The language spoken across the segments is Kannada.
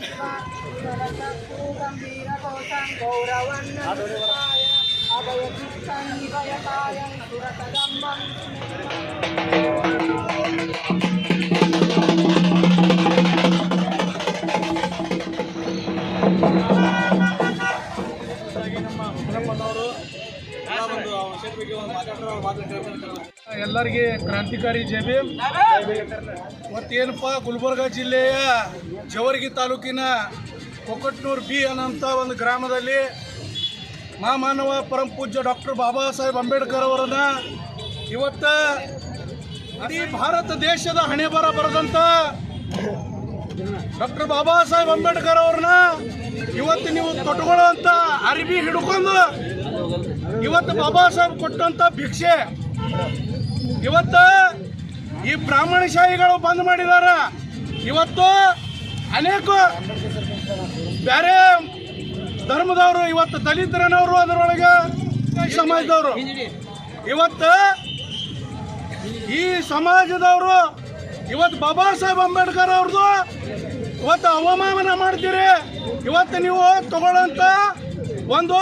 Thank you. ಎಲ್ಲರಿಗೆ ಕ್ರಾಂತಿಕಾರಿ ಜೆ ಬಿ ಮತ್ತೇನಪ್ಪ, ಗುಲ್ಬರ್ಗ ಜಿಲ್ಲೆಯ ಜವರ್ಗಿ ತಾಲೂಕಿನ ಕೊಕಟ್ನೂರು ಬಿ ಅನ್ನೋಂಥ ಒಂದು ಗ್ರಾಮದಲ್ಲಿ ಮಹಾಮಾನವ ಪರಂ ಪೂಜ್ಯ ಡಾಕ್ಟರ್ ಬಾಬಾ ಸಾಹೇಬ್ ಅಂಬೇಡ್ಕರ್ ಅವರನ್ನ ಇವತ್ತು ಇಡೀ ಭಾರತ ದೇಶದ ಹಣೆ ಬರ ಬರೆದಂಥ ಡಾಕ್ಟರ್ ಬಾಬಾ ಸಾಹೇಬ್ ಅಂಬೇಡ್ಕರ್ ಅವ್ರನ್ನ ಇವತ್ತು ನೀವು ತೊಟ್ಕೊಳ್ಳುವಂಥ ಅರಿವಿ ಹಿಡ್ಕೊಂಡು ಇವತ್ತು ಬಾಬಾ ಸಾಹೇಬ್ ಕೊಟ್ಟಂತ ಭಿಕ್ಷೆ. ಇವತ್ತು ಈ ಬ್ರಾಹ್ಮಣಶಾಹಿಗಳು ಬಂದ್ ಮಾಡಿದಾರ. ಇವತ್ತು ಅನೇಕ ಬೇರೆ ಧರ್ಮದವರು, ಇವತ್ತು ದಲಿತರನವರು ಅದರೊಳಗೆ ಸಮಾಜದವರು. ಇವತ್ತು ಈ ಸಮಾಜದವರು, ಇವತ್ತು ಬಾಬಾ ಸಾಹೇಬ್ ಅಂಬೇಡ್ಕರ್ ಅವ್ರದ್ದು ಇವತ್ತು ಅವಮಾನ ಮಾಡ್ತೀರಿ. ಇವತ್ತು ನೀವು ತಗೊಳ್ಳೋಂಥ ಒಂದು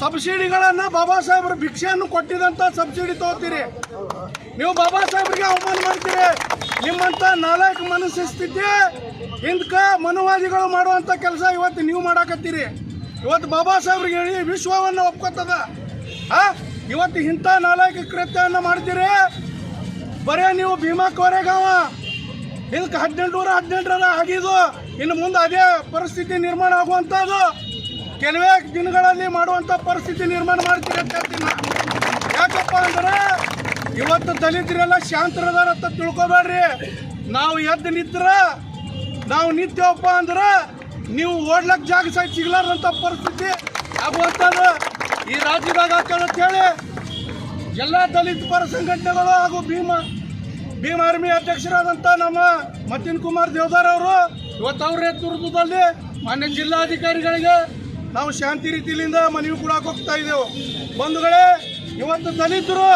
ಸಬ್ಸಿಡಿಗಳನ್ನ ಬಾಬಾ ಸಾಹೇಬ್ರ ಭಿಕ್ಷೆಯನ್ನು ಕೊಟ್ಟಿದಂತ ಸಬ್ಸಿಡಿ ತಗೋತೀರಿ. ನೀವು ಬಾಬಾ ಸಾಹೇಬ್ರಿಗೆ ಅವಮಾನ ಮಾಡ್ತೀರಿ. ನಿಮ್ಮಂತ ನಾಲ್ಕು ಸ್ಥಿತಿ ಹಿಂದ್ಕ ಮನುವಾದಿಗಳು ಮಾಡುವಂತ ಕೆಲಸ ಇವತ್ತು ನೀವು ಮಾಡಾಕತ್ತೀರಿ. ಇವತ್ತು ಬಾಬಾ ಸಾಹೇಬ್ರಿಗೆ ಹೇಳಿ ವಿಶ್ವವನ್ನು ಒಪ್ಕೋತದ. ಆ, ಇವತ್ತು ಇಂಥ ನಾಲ್ಕು ಕೃತ್ಯವನ್ನು ಮಾಡ್ತೀರಿ. ಬರೇ ನೀವು ಭೀಮಾ ಕೋರೆಗಾವ. ಇದಕ್ಕೆ ಹದಿನೆಂಟು ನೂರ ಹದಿನೆಂಟರ ಆಗಿದ್ದು, ಇನ್ನು ಮುಂದೆ ಅದೇ ಪರಿಸ್ಥಿತಿ ನಿರ್ಮಾಣ ಆಗುವಂಥದ್ದು. ಕೆಲವೇ ದಿನಗಳಲ್ಲಿ ಮಾಡುವಂಥ ಪರಿಸ್ಥಿತಿ ನಿರ್ಮಾಣ ಮಾಡ್ತೀರಿ ಅಂತ ಯಾಕಪ್ಪ ಅಂದ್ರೆ ಇವತ್ತು ದಲಿತರೆಲ್ಲ ಶಾಂತರದಾರ ಅಂತ ತಿಳ್ಕೊಬೇಡ್ರಿ. ನಾವು ಎದ್ದು ನಿಂತ್ರ ನಾವು ನಿಂತೇವಪ್ಪ ಅಂದ್ರೆ ನೀವು ಓಡ್ಲಕ್ ಜಾಗ ಸಹ ಸಿಗ್ಲಾರ್ದಂಥ ಪರಿಸ್ಥಿತಿ ಆಗುವಂಥದ್ದು. ಈ ರಾಜ್ಯದಾಗ ಹೇಳಿ ಎಲ್ಲ ದಲಿತ ಪರ ಸಂಘಟನೆಗಳು ಹಾಗೂ ಭೀಮ, ಭೀಮ್ ಆರ್ಮಿ ಅಧ್ಯಕ್ಷರಾದಂಥ ನಮ್ಮ ಮತಿನ್ ಕುಮಾರ್ ದೇವದಾರ್ ಅವರು ಇವತ್ತು ಅವ್ರ ನೇತೃತ್ವದಲ್ಲಿ ಮಾನ್ಯ ಜಿಲ್ಲಾಧಿಕಾರಿಗಳಿಗೆ ನಾವು ಶಾಂತಿ ರೀತಿಯಿಂದ ಮನವಿ ಕೂಡ ಹೋಗ್ತಾ ಇದ್ದೇವೆ. ಬಂಧುಗಳೇ, ಇವತ್ತು ದಲಿತರು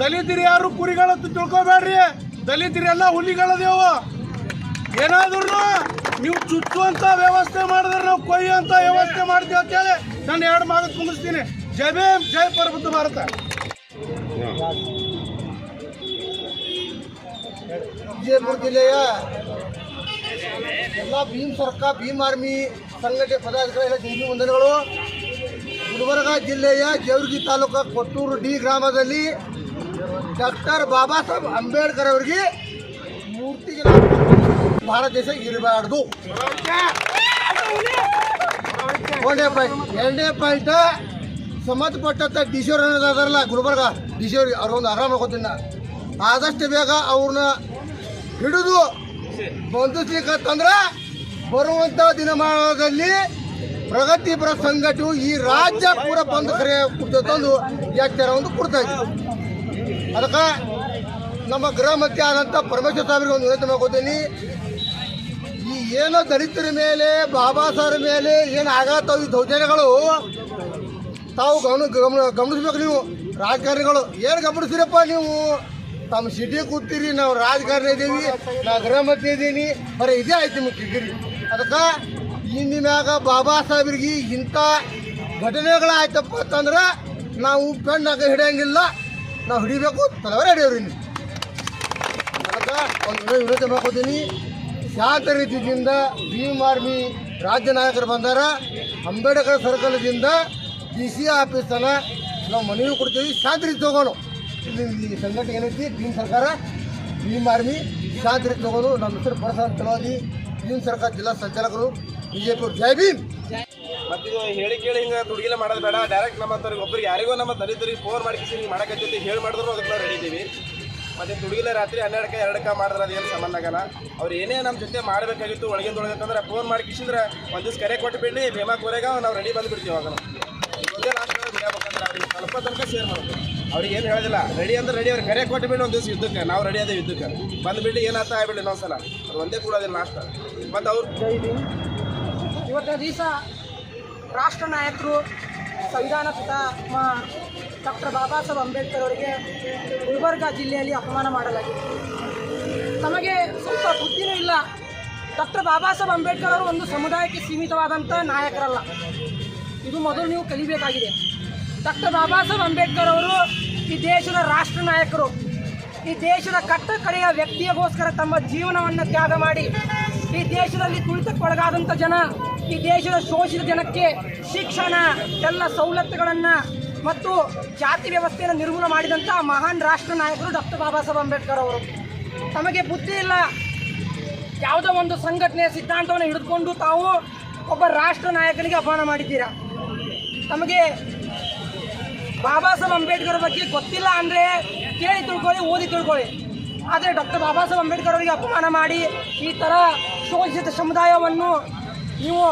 ದಲಿತರು ಯಾರು ಕುರಿಗಳಂತೂ ತಿಳ್ಕೊಬೇಡ್ರಿ. ದಲಿತರೆಲ್ಲ ಹುಲಿಗಳದೇವು. ಏನಾದ್ರೂ ನೀವು ಚುಚ್ಚುವಂತ ವ್ಯವಸ್ಥೆ ಮಾಡಿದ್ರೆ ನಾವು ಕೊಯ್ಯುವಂತ ವ್ಯವಸ್ಥೆ ಮಾಡ್ತೀವಿ ಅಂತೇಳಿ ನಾನು ಎರಡು ಮಾತು ಕುಂದಿಸ್ತೀನಿ. ಜೈ ಭೀಮ್, ಜೈ ಪರ್ವತ ಭಾರತ. ವಿಜಯಪುರ ಜಿಲ್ಲೆಯ ಎಲ್ಲ ಭೀಮ್ ಸರ್ಕಾರ, ಭೀಮ್ ಆರ್ಮಿ ಸಂಘಟನೆ ಪದಾಧಿಕಾರಿ ಜಂಟಿ ವಂದನೆಗಳು ಗುಲ್ಬರ್ಗ ಜಿಲ್ಲೆಯ ಜೇವರ್ಗಿ ತಾಲೂಕು ಕೊಟ್ಟೂರು ಡಿ ಗ್ರಾಮದಲ್ಲಿ ಡಾಕ್ಟರ್ ಬಾಬಾ ಸಾಹೇಬ್ ಅಂಬೇಡ್ಕರ್ ಅವರಿಗೆ ಮೂರ್ತಿಗೆ ಭಾರತ ದೇಶ ಇರಬಾರ್ದು ಪಾಯಿಂಟ್ ಎರಡನೇ ಪಾಯಿಂಟ್ ಸಂಬಂಧಪಟ್ಟಂತ ಡಿಶೋರ್ ಅನ್ನೋದಾದ್ರಲ್ಲ ಗುಲ್ಬರ್ಗ ಡಿಶೋರ್ ಅವ್ರೊಂದು ಆರಾಮ ಮಾಡ್ಕೋತೀನಿ ನಾ. ಆದಷ್ಟು ಬೇಗ ಅವ್ರನ್ನ ಹಿಡಿದು ಬಂಧಿಸ್ಲಿಕ್ಕಂತಂದ್ರೆ ಬರುವಂಥ ದಿನಮಾನದಲ್ಲಿ ಪ್ರಗತಿಪರ ಸಂಘಟು ಈ ರಾಜ್ಯ ಪೂರ ಬಂದು ಕರೆ ತಂದು ಒಂದು ಕೊಡ್ತಾ ಇದ್ದೀವಿ ಅದಕ್ಕೆ ನಮ್ಮ ಗೃಹ ಮಂತ್ರಿ ಆದಂಥ ಪರಮೇಶ್ವರ ಸಾಹೇಬ್ರಿಗೆ ಒಂದು ವಿನಂತಿ ಮಾಡ್ಕೋತೀನಿ. ಈ ಏನೋ ದಲಿತರ ಮೇಲೆ, ಬಾಬಾ ಸಾಹೇಬ್ರ ಮೇಲೆ ಏನು ಆಗತ್ತವ ಈ ದೌರ್ಜನ್ಯಗಳು, ತಾವು ಗಮನ ಗಮನ, ಗಮನಿಸ್ಬೇಕು ನೀವು. ರಾಜಕಾರಣಿಗಳು, ಏನು ಗಮನಿಸ್ತೀರಪ್ಪ ನೀವು? ತಮ್ಮ ಸಿಟಿ ಕೂತೀರಿ, ನಾವು ರಾಜಕಾರಣಿ ಇದ್ದೀವಿ ನಾವು ಗೃಹ ಮಂತ್ರಿ ಇದ್ದೀನಿ ಬರೀ ಇದೇ ಆಯ್ತು ನಿಮ್ಗೆ ಕಿರಿಕಿರಿ. ಅದಕ್ಕೆ ಇಂದಿನಾಗ ಬಾಬಾ ಸಾಹೇಬ್ರಿಗೆ ಇಂಥ ಘಟನೆಗಳಾಯ್ತಪ್ಪ ಅಂತಂದ್ರೆ ನಾವು ಪೆಣ್ಣಾಗ ಹಿಡಿಯಂಗಿಲ್ಲ, ನಾವು ಹಿಡಿಬೇಕು, ತಲವಾರ ಹಿಡಿಯೋರಿ ಅದಕ್ಕೆ ಒಂದು ವಿರೋಧ ಮಾಡ್ಕೋತೀನಿ, ಶಾಂತ ರೀತಿಯಿಂದ ಭೀಮ್ ಆರ್ಮಿ ರಾಜ್ಯ ನಾಯಕರು ಬಂದಾರ, ಅಂಬೇಡ್ಕರ್ ಸರ್ಕಲ್ದಿಂದ ಡಿ ಸಿ ಆಫೀಸ್ ತನ ನಾವು ಮನವಿ ಕೊಡ್ತೀವಿ, ಶಾಂತ ರೀತಿ ತಗೋಣ. ಇಲ್ಲಿ ಸಂಘಟನೆ ಏನೈತಿ, ಭೀಮ್ ಸರ್ಕಾರ, ಭೀಮ್ ಆರ್ಮಿ ಶಾಂತಿ ರೀತಿ ನಮ್ಮ ಹೆಸರು ಪ್ರಸಾದ್ ತಲವಾದಿ ಭೀಮ್ ಸರ್ಕಾರ ಜಿಲ್ಲಾ ಸಂಚಾಲಕರು, ಬಿಜೆಪಿ ಜೈ ಭೀಮ್! ಮತ್ತಿದು ಹೇಳಿ ಕೇಳಿ ಹಿಂಗೆ ದುಡ್ಗಿಲ್ಲ ಮಾಡೋದು ಬೇಡ. ಡೈರೆಕ್ಟ್ ನಮ್ಮ ಹತ್ತಿರ ಒಬ್ಬರಿಗೆ ಯಾರಿಗೋ ನಮ್ಮ ದಲಿತರಿಗೆ ಫೋನ್ ಮಾಡಿಸಿ ಹಿಂಗೆ ಮಾಡಕತ್ತೈತಿ ಹೇಳಿ ಮಾಡಿದ್ರು ಅದಕ್ಕೆ ನಾವು ರೆಡಿ ಇದ್ದೀವಿ. ಮತ್ತೆ ತುಡುಗಿಲೆ ರಾತ್ರಿ ಹನ್ನೆರಡಕ್ಕೆ, ಎರಡಕ್ಕೆ ಮಾಡಿದ್ರೆ ಅದೇನು ಸಂಬಂಧ ಆಗಲ್ಲ. ಅವ್ರು ಏನೇ ನಮ್ಮ ಜೊತೆ ಮಾಡಬೇಕಾಗಿತ್ತು ಒಳಗಿಂದ ಒಳಗಂದ್ರೆ ಫೋನ್ ಮಾಡಿ ಕಿಸಿದ್ರೆ ಒಂದು ದಿವಸ ಕರೆ ಕೊಟ್ಟು ಬಿಡಲಿ, ಭೇಮಾ ಕೋರೆಗ ನಾವು ರೆಡಿ ಬಂದುಬಿಡ್ತೀವಿ ಅವಾಗ. ನಾವು ಲಾಸ್ಟ್ ಬಿಡಬೇಕಂದ್ರೆ ಅವ್ರಿಗೆ ಸ್ವಲ್ಪ ತನಕ ಶೇರ್ ಮಾಡೋದು ಅವ್ರಿಗೆ ಏನು ಹೇಳೋದಿಲ್ಲ. ರೆಡಿ ಅಂದ್ರೆ ರೆಡಿ ಅವ್ರು ಕರೆ ಕೊಟ್ಟು ಬಿಡಿ ಒಂದು ದಿವಸ ಯುದ್ಧಕ್ಕೆ. ನಾವು ರೆಡಿ ಅದೇ ಯುದ್ಧಕ್ಕೆ. ಬಂದುಬಿಡಿ ಏನಾಗ್ತಾ ಆಗ್ಬಿಡಿ ಇನ್ನೊಂದ್ಸಲ ಅದು ಒಂದೇ ಕೂಡೋದಿಲ್ಲ ಲಾಸ್ಟ್ ಮತ್ತು ಅವ್ರು ಇವತ್ತಿನ ದಿವಸ ರಾಷ್ಟ್ರ ನಾಯಕರು, ಸಂವಿಧಾನ ಪಿತ ಡಾಕ್ಟರ್ ಬಾಬಾ ಸಾಹೇಬ್ ಅಂಬೇಡ್ಕರ್ ಅವರಿಗೆ ಗುಲ್ಬರ್ಗ ಜಿಲ್ಲೆಯಲ್ಲಿ ಅಪಮಾನ ಮಾಡಲಾಗಿದೆ. ತಮಗೆ ಸ್ವಲ್ಪ ಬುದ್ಧಿನೂ ಇಲ್ಲ. ಡಾಕ್ಟರ್ ಬಾಬಾ ಸಾಹೇಬ್ ಅಂಬೇಡ್ಕರ್ ಅವರು ಒಂದು ಸಮುದಾಯಕ್ಕೆ ಸೀಮಿತವಾದಂಥ ನಾಯಕರಲ್ಲ. ಇದು ಮೊದಲು ನೀವು ಕಲಿಬೇಕಾಗಿದೆ. ಡಾಕ್ಟರ್ ಬಾಬಾ ಸಾಹೇಬ್ ಅಂಬೇಡ್ಕರ್ ಅವರು ಈ ದೇಶದ ರಾಷ್ಟ್ರ ನಾಯಕರು, ಈ ದೇಶದ ಕಟ್ಟ ಕಡೆಯ ವ್ಯಕ್ತಿಯಗೋಸ್ಕರ ತಮ್ಮ ಜೀವನವನ್ನು ತ್ಯಾಗ ಮಾಡಿ, ಈ ದೇಶದಲ್ಲಿ ತುಳಿತಕ್ಕೊಳಗಾದಂಥ ಜನ, ಈ ದೇಶದ ಶೋಷಿತ ಜನಕ್ಕೆ ಶಿಕ್ಷಣ, ಎಲ್ಲ ಸವಲತ್ತುಗಳನ್ನು ಮತ್ತು ಜಾತಿ ವ್ಯವಸ್ಥೆಯನ್ನು ನಿರ್ಮೂಲ ಮಾಡಿದಂಥ ಮಹಾನ್ ರಾಷ್ಟ್ರ ನಾಯಕರು ಡಾಕ್ಟರ್ ಬಾಬಾ ಸಾಹೇಬ್ ಅಂಬೇಡ್ಕರ್ ಅವರು. ತಮಗೆ ಬುದ್ಧಿ ಇಲ್ಲ. ಯಾವುದೋ ಒಂದು ಸಂಘಟನೆಯ ಸಿದ್ಧಾಂತವನ್ನು ಹಿಡಿದುಕೊಂಡು ತಾವು ಒಬ್ಬ ರಾಷ್ಟ್ರ ನಾಯಕನಿಗೆ ಅಪಮಾನ ಮಾಡಿದ್ದೀರಾ? ತಮಗೆ ಬಾಬಾ ಸಾಹೇಬ್ ಅಂಬೇಡ್ಕರ್ ಬಗ್ಗೆ ಗೊತ್ತಿಲ್ಲ ಅಂದರೆ ಕೇಳಿ ತಿಳ್ಕೊಳ್ಳಿ, ಓದಿ ತಿಳ್ಕೊಳ್ಳಿ. ಆದರೆ ಡಾಕ್ಟರ್ ಬಾಬಾ ಸಾಹೇಬ್ ಅಂಬೇಡ್ಕರ್ ಅವರಿಗೆ ಅಪಮಾನ ಮಾಡಿ ಈ ಥರ ಶೋಷಿತ ಸಮುದಾಯವನ್ನು ನೀವು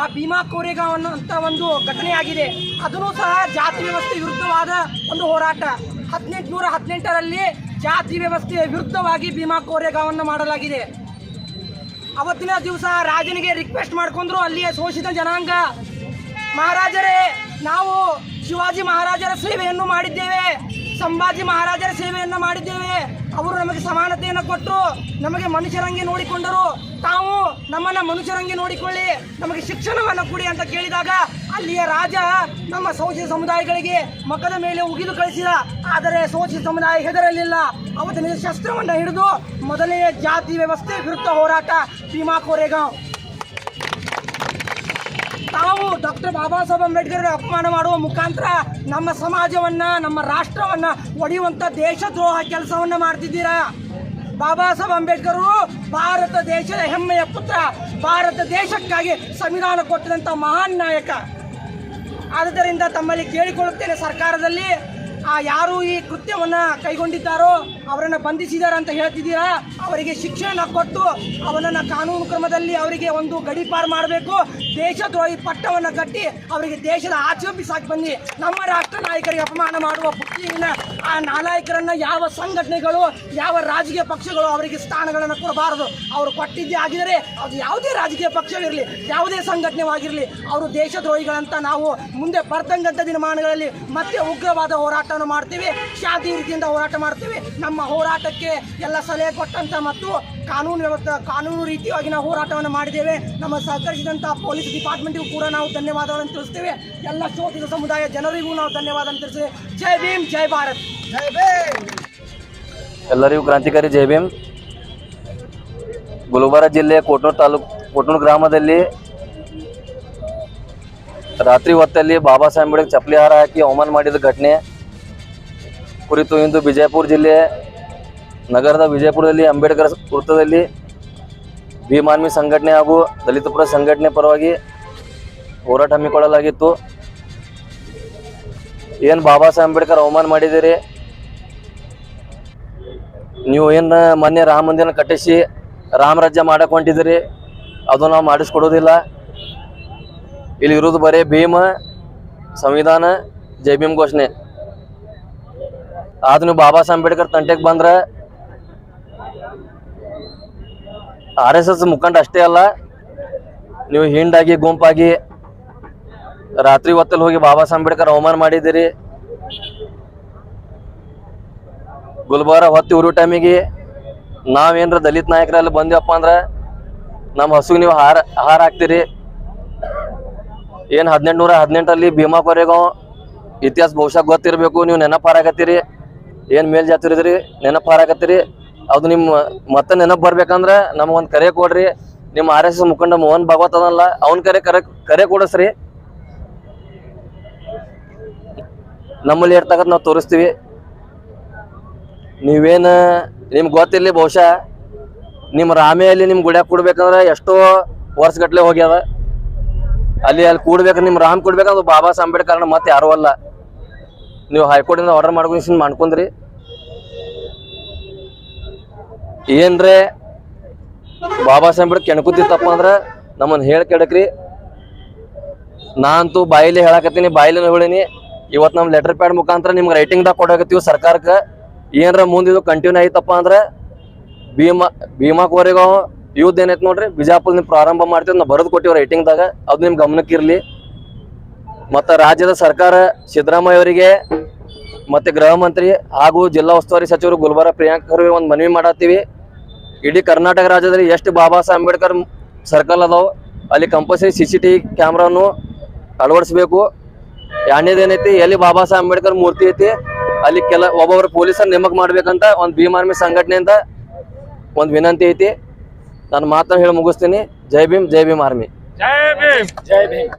ಆ ಭೀಮಾ ಕೋರೆಗಾಂವ್ ಅನ್ನೋ ಒಂದು ಘಟನೆ ಆಗಿದೆ. ಅದನ್ನು ಸಹ ಜಾತಿ ವ್ಯವಸ್ಥೆ ವಿರುದ್ಧವಾದ ಒಂದು ಹೋರಾಟ. ಹದಿನೆಂಟು ನೂರ ಹದಿನೆಂಟರಲ್ಲಿ ಜಾತಿ ವ್ಯವಸ್ಥೆಯ ವಿರುದ್ಧವಾಗಿ ಭೀಮಾ ಕೋರೆಗಾವನ್ನು ಮಾಡಲಾಗಿದೆ. ಅವತ್ತಿನ ದಿವಸ ರಾಜನಿಗೆ ರಿಕ್ವೆಸ್ಟ್ ಮಾಡ್ಕೊಂಡ್ರು ಅಲ್ಲಿಯ ಶೋಷಿತ ಜನಾಂಗ. ಮಹಾರಾಜರೇ, ನಾವು ಶಿವಾಜಿ ಮಹಾರಾಜರ ಸೇವೆಯನ್ನು ಮಾಡಿದ್ದೇವೆ. ಸಂಭಾಜಿ ಮಹಾರಾಜರ ಸೇವೆಯನ್ನು ಮಾಡಿದ್ದೇವೆ. ಅವರು ನಮಗೆ ಸಮಾನತೆಯನ್ನು ಕೊಟ್ಟರು ನಮಗೆ ಮನುಷ್ಯರಂಗೆ ನೋಡಿಕೊಂಡರು. ತಾವು ನಮ್ಮನ್ನ ಮನುಷ್ಯರಂಗೆ ನೋಡಿಕೊಳ್ಳಿ. ನಮಗೆ ಶಿಕ್ಷಣವನ್ನು ಕೊಡಿ ಅಂತ ಕೇಳಿದಾಗ ಅಲ್ಲಿಯ ರಾಜ ನಮ್ಮ ಶೋಷಿತ ಸಮುದಾಯಗಳಿಗೆ ಮಕ್ಕದ ಮೇಲೆ ಉಗಿದು ಕಳಿಸಿದ. ಆದರೆ ಶೋಷಿತ ಸಮುದಾಯ ಹೆದರಲಿಲ್ಲ. ಅವತ್ತಿನ ಶಸ್ತ್ರವನ್ನು ಹಿಡಿದು ಮೊದಲನೇ ಜಾತಿ ವ್ಯವಸ್ಥೆ ವಿರುದ್ಧ ಹೋರಾಟ ಭೀಮಾ ಕೋರೆಗಾಂವ್. ತಾವು ಡಾಕ್ಟರ್ ಬಾಬಾ ಸಾಹೇಬ್ ಅಂಬೇಡ್ಕರ್ ಅಪಮಾನ ಮಾಡುವ ಮುಖಾಂತರ ನಮ್ಮ ಸಮಾಜವನ್ನ, ನಮ್ಮ ರಾಷ್ಟ್ರವನ್ನ ಒಡೆಯುವಂತ ದೇಶದ್ರೋಹ ಕೆಲಸವನ್ನ ಮಾಡ್ತಿದ್ದೀರಾ? ಬಾಬಾ ಸಾಹೇಬ್ ಅಂಬೇಡ್ಕರ್ ಭಾರತ ದೇಶದ ಹೆಮ್ಮೆಯ ಪುತ್ರ, ಭಾರತ ದೇಶಕ್ಕಾಗಿ ಸಂವಿಧಾನ ಕೊಟ್ಟಿದಂತ ಮಹಾನ್ ನಾಯಕ. ಆದ್ದರಿಂದ ತಮ್ಮಲ್ಲಿ ಕೇಳಿಕೊಳ್ಳುತ್ತೇನೆ ಸರ್ಕಾರದಲ್ಲಿ, ಆ ಯಾರು ಈ ಕೃತ್ಯವನ್ನ ಕೈಗೊಂಡಿದ್ದಾರೋ ಅವರನ್ನ ಬಂಧಿಸಿದ್ದಾರೆ ಅಂತ ಹೇಳ್ತಿದ್ದೀರಾ? ಅವರಿಗೆ ಶಿಕ್ಷಣ ಕೊಟ್ಟು ಅವನನ್ನ ಕಾನೂನು ಕ್ರಮದಲ್ಲಿ ಅವರಿಗೆ ಒಂದು ಗಡೀಪಾರು ಮಾಡಬೇಕು. ದೇಶದ್ರೋಹಿ ಪಟ್ಟವನ್ನು ಕಟ್ಟಿ ಅವರಿಗೆ ದೇಶದ ಆಚೆ ಸಾಕಿ ಬನ್ನಿ. ನಮ್ಮ ರಾಷ್ಟ್ರ ನಾಯಕರಿಗೆ ಅಪಮಾನ ಮಾಡುವ ಬುದ್ಧಿಯಿಂದ ಆ ನಾಲಾಯಕರನ್ನ ಯಾವ ಸಂಘಟನೆಗಳು, ಯಾವ ರಾಜಕೀಯ ಪಕ್ಷಗಳು ಅವರಿಗೆ ಸ್ಥಾನಗಳನ್ನು ಕೊಡಬಾರದು. ಅವರು ಕೊಟ್ಟಿದ್ದೇ ಆಗಿದರೆ ಅದು ಯಾವುದೇ ರಾಜಕೀಯ ಪಕ್ಷವಿರಲಿ, ಯಾವುದೇ ಸಂಘಟನೆವಾಗಿರಲಿ, ಅವರು ದೇಶದ್ರೋಹಿಗಳಂತ ನಾವು ಮುಂದೆ ಬರ್ತಂಗಂಥ ದಿನಮಾನಗಳಲ್ಲಿ ಮತ್ತೆ ಉಗ್ರವಾದ ಹೋರಾಟವನ್ನು ಮಾಡ್ತೀವಿ, ಶಾಂತಿ ರೀತಿಯಿಂದ ಹೋರಾಟ ಮಾಡ್ತೀವಿ. ನಮ್ಮ ಹೋರಾಟಕ್ಕೆ ಎಲ್ಲ ಸಲಹೆ ಕೊಟ್ಟಂತ ಮತ್ತು ಕಾನೂನು ವ್ಯವಸ್ಥೆ ಕಾನೂನು ರೀತಿಯಾಗಿ ನಾವು ಹೋರಾಟವನ್ನು ಮಾಡಿದ್ದೇವೆ. ನಮ್ಮ ಸಹಕರಿಸಿದಂಥ ಪೊಲೀಸ್ ಡಿಪಾರ್ಟ್ಮೆಂಟ್ಗೂ ಕೂಡ ನಾವು ಧನ್ಯವಾದಗಳನ್ನು ತಿಳಿಸ್ತೇವೆ. ಎಲ್ಲ ಶೋಧಿತ ಸಮುದಾಯ ಜನರಿಗೂ ನಾವು ಧನ್ಯವಾದ ತಿಳಿಸ್ತೇವೆ. ಜೈ ಭೀಮ್ ಜೈ ಭಾರತ್. ಜೈ ಭೀಮ್. ಎಲ್ಲರಿಗೂ ಕ್ರಾಂತಿಕಾರಿ ಜೈ ಭೀಮ್. ಗುಲ್ಬರ್ಗ ಜಿಲ್ಲೆಯ ಕೋಟ್ನೂರು ತಾಲೂಕು ಕೋಟ್ನೂರು ಗ್ರಾಮದಲ್ಲಿ ರಾತ್ರಿ ಹೊತ್ತಲ್ಲಿ ಬಾಬಾ ಸಾಹೇಬ್ ಅಂಬೇಡ್ಕರ್ ಚಪ್ಪಲಿ ಹಾರ ಹಾಕಿ ಅವಮಾನ ಮಾಡಿದ ಘಟನೆ. ಕುರಿತು ಇಂದು ಬಿಜಾಪುರ ಜಿಲ್ಲೆ ನಗರದ ವಿಜಯಪುರದಲ್ಲಿ, ಅಂಬೇಡ್ಕರ್ ವೃತ್ತದಲ್ಲಿ ಭೀಮಾನ್ಮಿ ಸಂಘಟನೆ ಹಾಗೂ ದಲಿತ ಪುರ ಸಂಘಟನೆ ಪರವಾಗಿ ಹೋರಾಟ ಹಮ್ಮಿಕೊಳ್ಳಲಾಗಿತ್ತು. ಏನು ಬಾಬಾ ಸಾಹೇಬ್ ಅಂಬೇಡ್ಕರ್ ಅವಮಾನ ಮಾಡಿದ್ದೀರಿ? ನೀವು ಏನು ಮೊನ್ನೆ ರಾಮ ಮಂದಿರನ ಕಟ್ಟಿಸಿ ರಾಮರಾಜ್ಯ ಮಾಡಕ್ಕೆ ಹೊಂಟಿದ್ದೀರಿ ಅದು ನಾವು ಮಾಡಿಸ್ಕೊಡೋದಿಲ್ಲ ಇಲ್ಲಿ ಇರೋದು ಬರೀ ಭೀಮ ಸಂವಿಧಾನ, ಜೈ ಭೀಮ್ ಘೋಷಣೆ. ಆದ್ರೆ ಬಾಬಾ ಸಾಹೇಬ್ ಅಂಬೇಡ್ಕರ್ ತಂಟೆಗೆ ಬಂದ್ರೆ ಆರ್ ಎಸ್ ಎಸ್ ಮುಖಂಡ ಅಷ್ಟೇ ಅಲ್ಲ, ನೀವು ಹಿಂಡಾಗಿ, ಗುಂಪಾಗಿ ರಾತ್ರಿ ಹೊತ್ತಲ್ಲಿ ಹೋಗಿ ಬಾಬಾ ಸಾಹೇಬ್ ಅಂಬೇಡ್ಕರ್ ಅವಮಾನ ಮಾಡಿದ್ದೀರಿ. ಗುಲ್ಬರ್ಗ ಹೊತ್ತಿ ಉರು ಟೈಮಿಗೆ ನಾವೇನ್ರ ದಲಿತ ನಾಯಕರಲ್ಲಿ ಬಂದಿವಪ್ಪ ಅಂದ್ರೆ ನಮ್ಮ ಹಸುಗೆ ನೀವು ಹಾರ ಹಾರ ಹಾಕ್ತೀರಿ. ಏನು ಹದಿನೆಂಟುನೂರ ಹದಿನೆಂಟರಲ್ಲಿ ಭೀಮಾ ಕೊರೆಗೋ ಇತಿಹಾಸ ಬಹುಶಃ ಗೊತ್ತಿರಬೇಕು, ನೀವು ನೆನಪು ಹಾರಾಕತ್ತೀರಿ ಏನು ಮೇಲ್ ಜಾತಿರಿದ್ರಿ ನೆನಪು ಹಾರಾಕತ್ತೀರಿ ಅದು ನಿಮ್ಮ ಮತ್ತೆ ನೆನಪು ಬರ್ಬೇಕಂದ್ರೆ ನಮಗೊಂದು ಕರೆ ಕೊಡ್ರಿ. ನಿಮ್ಮ ಆರ್ ಎಸ್ ಎಸ್ ಮುಖಂಡ ಮೋಹನ್ ಭಾಗವತ್ ಅದಲ್ಲ, ಅವನ್ ಕರೆ ಕರೆ ಕರೆ ಕೊಡಸ್ರಿ. ನಮ್ಮಲ್ಲಿ ಇರ್ತಕ್ಕ ನಾವು ತೋರಿಸ್ತೀವಿ. ನೀವೇನು ನಿಮ್ಗೆ ಗೊತ್ತಿಲ್ಲ ಬಹುಶಃ ನಿಮ್ಮ ರಾಮೆಯಲ್ಲಿ ನಿಮ್ಮ ಗುಡ್ಯಾಗ ಕೊಡ್ಬೇಕಂದ್ರೆ ಎಷ್ಟೋ ವರ್ಷಗಟ್ಲೆ ಹೋಗ್ಯದ ಅಲ್ಲಿ ಅಲ್ಲಿ ಕೂಡ್ಬೇಕು ನಿಮ್ಮ ರಾಮ್ ಕೊಡ್ಬೇಕಂದ್ರೆ ಬಾಬಾ ಸಾಹೇಬ್ ಅಂಬೇಡ್ಕರ್ ಮತ್ತೆ ಯಾರೂ ಅಲ್ಲ. ನೀವು ಹೈಕೋರ್ಟಿಂದ ಆರ್ಡರ್ ಮಾಡ್ಕೊಂಡು ಮಾಡ್ಕೊಂಡ್ರಿ. ಏನ್ರೆ ಬಾಬಾ ಸಾಹೇಬ್ ಕೆಣಕುತ್ತಿತ್ತಪ್ಪ ಅಂದ್ರೆ ನಮ್ಮನ್ನ ಹೇಳಿ ಕೆಡಕ್ರಿ ನಾ ಅಂತೂ ಬಾಯಿಲಿ ಹೇಳಕತ್ತೀನಿ ಬಾಯಿಲಿನ ಹೇಳೀನಿ. ಇವತ್ತು ನಮ್ಮ ಲೆಟರ್ ಪ್ಯಾಡ್ ಮುಖಾಂತರ ನಿಮ್ಗೆ ರೈಟಿಂಗ್ದಾಗ ಕೊಡಕತ್ತೀವಿ ಸರ್ಕಾರಕ್ಕೆ. ಏನರ ಇದು ಕಂಟಿನ್ಯೂ ಆಯ್ತಪ್ಪ ಅಂದ್ರೆ ಭೀಮಾ ಭೀಮಾ ಕೋರೆಗಾಂವ್ ಯುದ್ಧ ಏನೈತೆ ನೋಡ್ರಿ, ಬಿಜಾಪುರದಿಂದ ಪ್ರಾರಂಭ ಮಾಡ್ತೀವಿ, ನಾವು ಬರೆದು ಕೊಟ್ಟಿವಿ ರೈಟಿಂಗ್ದಾಗ ಅದು ನಿಮ್ ಗಮನಕ್ಕಿರಲಿ ಮತ್ತು ರಾಜ್ಯದ ಸರ್ಕಾರ ಸಿದ್ದರಾಮಯ್ಯ ಅವರಿಗೆ ಮತ್ತೆ ಗೃಹ ಮಂತ್ರಿ ಹಾಗೂ ಜಿಲ್ಲಾ ಉಸ್ತುವಾರಿ ಸಚಿವರು ಗುಲ್ಬರ್ಗ ಪ್ರಿಯಾಂಕ್ ಖರ್ಗೆ ಒಂದು ಮನವಿ ಮಾಡತ್ತೀವಿ. ಇಡೀ ಕರ್ನಾಟಕ ರಾಜ್ಯದಲ್ಲಿ ಎಷ್ಟು ಬಾಬಾ ಸಾಹೇಬ್ ಅಂಬೇಡ್ಕರ್ ಸರ್ಕಲ್ ಅದಾವ ಅಲ್ಲಿ ಕಂಪಲ್ಸರಿ ಸಿ ಸಿ ಟಿ ಕ್ಯಾಮ್ರಾನು ಅಳವಡಿಸ್ಬೇಕು. ಎರಡನೇದೇನೈತಿ ಎಲ್ಲಿ ಬಾಬಾ ಸಾಹೇಬ್ ಅಂಬೇಡ್ಕರ್ ಮೂರ್ತಿ ಐತಿ ಅಲ್ಲಿ ಕೆಲ ಒಬ್ಬೊಬ್ಬರು ಪೊಲೀಸರ್ ನೇಮಕ ಮಾಡ್ಬೇಕಂತ ಒಂದು ಭೀಮಾರ್ಮಿ ಆರ್ಮಿ ಸಂಘಟನೆಯಿಂದ ಒಂದು ವಿನಂತಿ ಐತಿ. ನಾನು ಮಾತನ್ನು ಹೇಳಿ ಮುಗಿಸ್ತೀನಿ. ಜೈ ಭೀಮ್ ಜೈ ಭೀಮ್ ಆರ್ಮಿ.